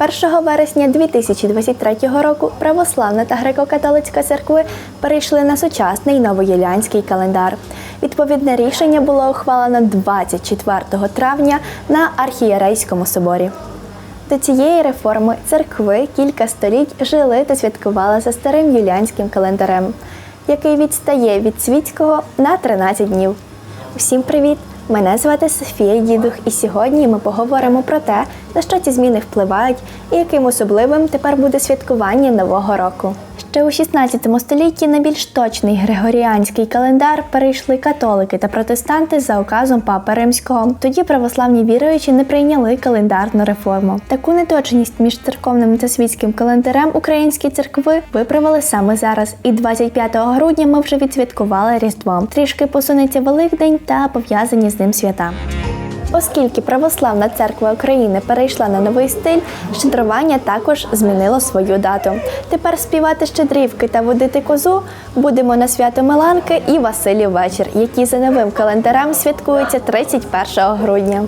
1 вересня 2023 року православна та греко-католицька церкви перейшли на сучасний новоюліанський календар. Відповідне рішення було ухвалено 24 травня на архієрейському соборі. До цієї реформи церкви кілька століть жили та святкували за старим юліанським календарем, який відстає від світського на 13 днів. Усім привіт! Мене звати Софія Дідух, і сьогодні ми поговоримо про те, на що ці зміни впливають і яким особливим тепер буде святкування Нового року. Ще у 16 столітті на більш точний григоріанський календар перейшли католики та протестанти за указом Папи Римського. Тоді православні віруючі не прийняли календарну реформу. Таку неточність між церковним та світським календарем українські церкви виправили саме зараз. І 25 грудня ми вже відсвяткували Різдво. Трішки посунеться Великдень та пов'язані з ним свята. Оскільки Православна церква України перейшла на новий стиль, щедрування також змінило свою дату. Тепер співати щедрівки та водити козу будемо на свято Миланки і Василів вечір, які за новим календарем святкуються 31 грудня.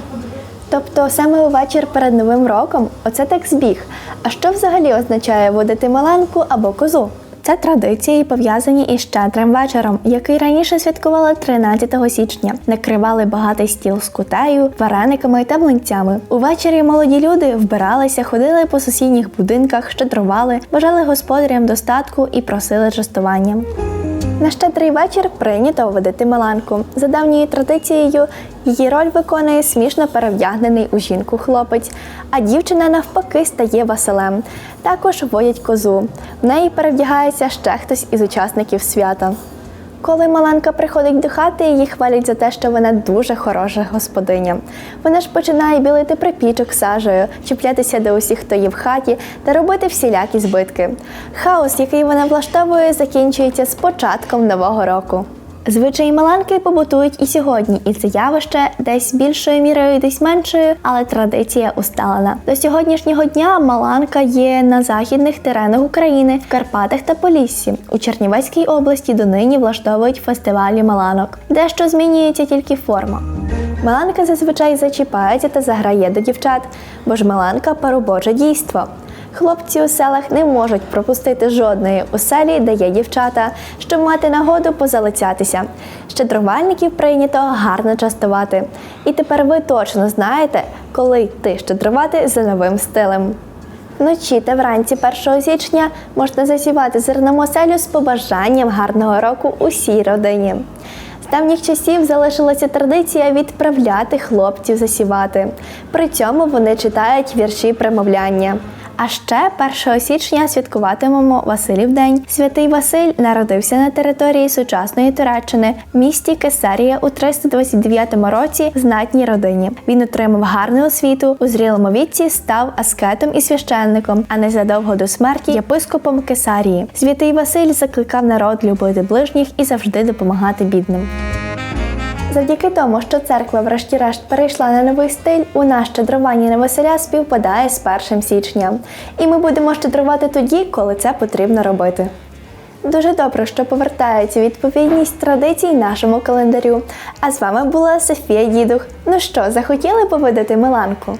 Тобто саме у вечір перед Новим роком оце так збіг. А що взагалі означає водити Миланку або козу? Це традиції пов'язані із щедрим вечором, який раніше святкували 13 січня. Накривали багатий стіл з кутею, варениками та млинцями. Увечері молоді люди вбиралися, ходили по сусідніх будинках, щедрували, бажали господарям достатку і просили частування. На щедрий вечір прийнято водити Миланку. За давньою традицією, її роль виконує смішно перевдягнений у жінку хлопець, а дівчина навпаки стає Василем. Також водять козу. В неї перевдягається ще хтось із учасників свята. Коли Маланка приходить до хати, її хвалять за те, що вона дуже хороша господиня. Вона ж починає білити припічок сажею, чіплятися до усіх, хто є в хаті, та робити всілякі збитки. Хаос, який вона влаштовує, закінчується з початком нового року. Звичаї Маланки побутують і сьогодні, і це явище десь більшою мірою, десь меншою, але традиція усталена. До сьогоднішнього дня Маланка є на західних теренах України, в Карпатах та Поліссі. У Чернівецькій області донині влаштовують фестивалі Маланок. Дещо змінюється тільки форма. Маланка зазвичай зачіпається та заграє до дівчат, бо ж Маланка парубоже дійство. Хлопці у селах не можуть пропустити жодної у селі, де є дівчата, щоб мати нагоду позалицятися. Щедрувальників прийнято гарно частувати. І тепер ви точно знаєте, коли йти щедрувати за новим стилем. Вночі та вранці 1 січня можна засівати зерном оселю з побажанням гарного року усій родині. З давніх часів залишилася традиція відправляти хлопців засівати. При цьому вони читають вірші примовляння. А ще 1 січня святкуватимемо Василів день. Святий Василь народився на території сучасної Туреччини в місті Кесарія у 329 році в знатній родині. Він отримав гарну освіту, у зрілому віці став аскетом і священником, а незадовго до смерті єпископом Кесарії. Святий Василь закликав народ любити ближніх і завжди допомагати бідним. Завдяки тому, що церква, врешті-решт, перейшла на новий стиль, у нас щедрування на Василя співпадає з 1 січня. І ми будемо щедрувати тоді, коли це потрібно робити. Дуже добре, що повертається відповідність традицій нашому календарю. А з вами була Софія Дідух. Ну що, захотіли повидати Миланку?